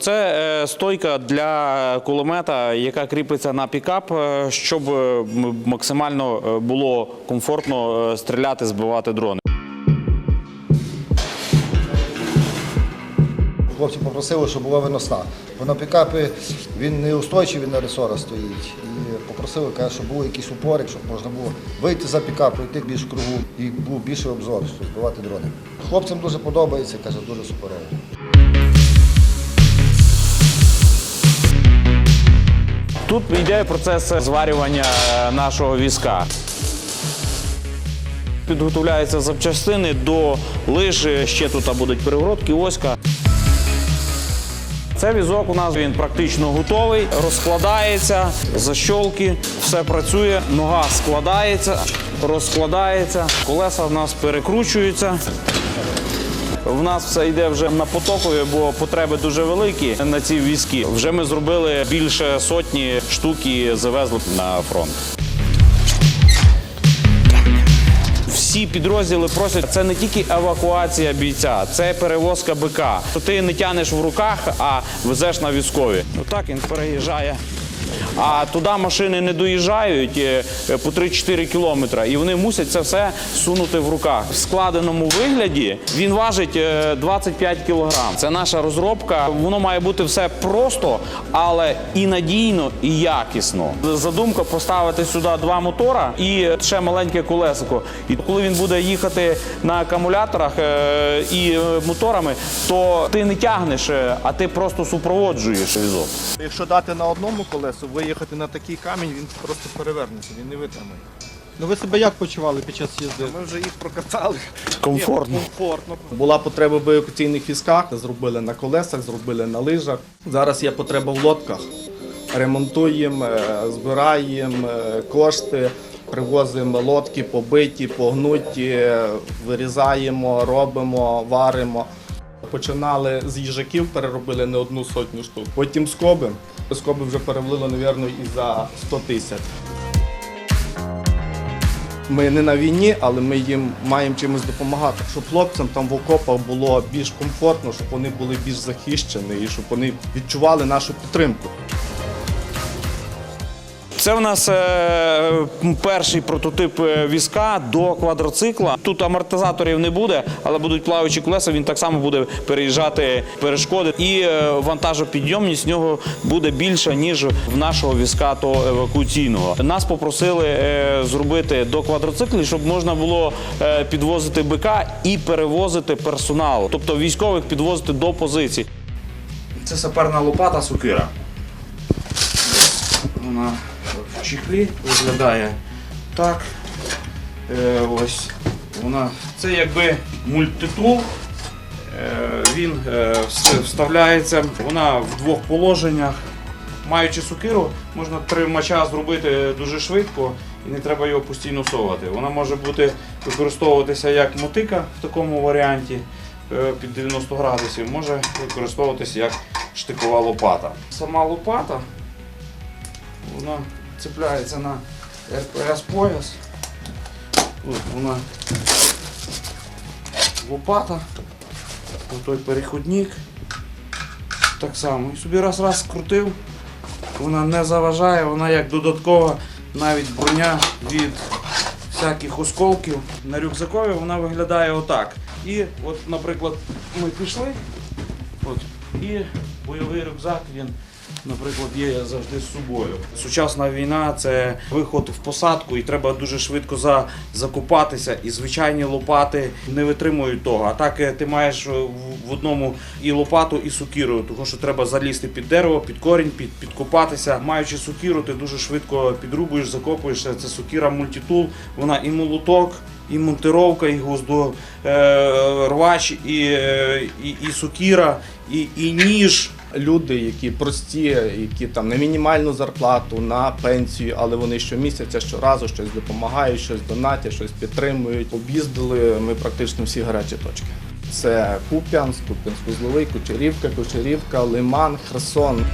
Це е, стойка для кулемета, яка кріпиться на пікап, е, щоб е, максимально було комфортно стріляти, збивати дрони. Хлопці попросили, щоб була виносна. Бо на пікапі він не устойчивий на ресора стоїть. І попросили, каже, щоб був якийсь упорик, щоб можна було вийти за пікап, пройти більш кругу і був більший обзор, щоб збивати дрони. Хлопцям дуже подобається, каже, дуже суперово. Тут йде процес зварювання е, нашого візка. Підготовляються запчастини до лиж, ще тут будуть перегородки, оська. Це візок у нас він практично готовий, розкладається, защолки, все працює, нога складається, розкладається, колеса в нас перекручуються. В нас все йде вже на потокові, бо потреби дуже великі на ці візки. Вже ми зробили більше сотні штук і завезли на фронт. Всі підрозділи просять, це не тільки евакуація бійця, це перевозка БК. То ти не тянеш в руках, а везеш на військові. Отак він переїжджає. А туди машини не доїжджають е, по 3-4 кілометри, і вони мусять це все сунути в руках. В складеному вигляді він важить е, 25 кілограм. Це наша розробка. Воно має бути все просто, але і надійно, і якісно. Задумка поставити сюди два мотора і ще маленьке колесико. І коли він буде їхати на акумуляторах е, і е, моторами, то ти не тягнеш, е, а ти просто супроводжуєш візок. Якщо дати на одному колесу, виїхати на такий камінь, він просто перевернеться, він не витримає. Ну ви себе як почували під час їзди? Ми вже їх прокатали. Комфортно. Ні, комфортно. Була потреба в евакуаційних візках, зробили на колесах, зробили на лижах. Зараз є потреба в лодках. Ремонтуємо, е, збираємо е, кошти, привозимо лодки побиті, погнуті, вирізаємо, робимо, варимо. Починали з їжаків, переробили не одну сотню штук. Потім скоби. Скоби вже перевели, мабуть, і за 100 тисяч. Ми не на війні, але ми їм маємо чимось допомагати, щоб хлопцям там в окопах було більш комфортно, щоб вони були більш захищені і щоб вони відчували нашу підтримку. Це в нас е, перший прототип е, візка до квадроцикла. Тут амортизаторів не буде, але будуть плаваючі колеса. Він так само буде переїжджати перешкоди. І е, вантажопідйомність в нього буде більша, ніж в нашого візка того евакуаційного. Нас попросили зробити до квадроциклів, щоб можна було підвозити БК і перевозити персонал, тобто військових підвозити до позицій. Це саперна лопата сукира. Вона в чехлі виглядає так. Е, ось вона. Це якби мультитул. Е, він е, вставляється, вона в двох положеннях. Маючи сукиру, можна тримача зробити дуже швидко і не треба його постійно совати. Вона може бути використовуватися як мотика в такому варіанті е, під 90 градусів, може використовуватися як штикова лопата. Сама лопата вона цепляється на РПС пояс. Тут вона лопата, той переходник. Так само. І собі раз-раз скрутив, вона не заважає, вона як додаткова навіть броня від всяких осколків. На рюкзакові вона виглядає отак. І от, наприклад, ми пішли, от, і бойовий рюкзак він наприклад, є завжди з собою. Сучасна війна це виход в посадку, і треба дуже швидко за, закопатися. І звичайні лопати не витримують того. А так е, ти маєш е, в- одному і лопату, і сукіру, тому що треба залізти під дерево, під корінь, під, підкопатися. Маючи сукіру, ти дуже швидко підрубуєш, закопуєшся. Це сукіра мультитул, вона і молоток. І монтировка, і гвоздо, е, і, і, і сукіра, і, і ніж. Люди, які прості, які там на мінімальну зарплату, на пенсію, але вони щомісяця, щоразу щось допомагають, щось донатять, щось підтримують. Об'їздили ми практично всі гарячі точки. Це Куп'янськ, Куп'янськ-Узловий, Кучерівка, Кучерівка, Лиман, Херсон.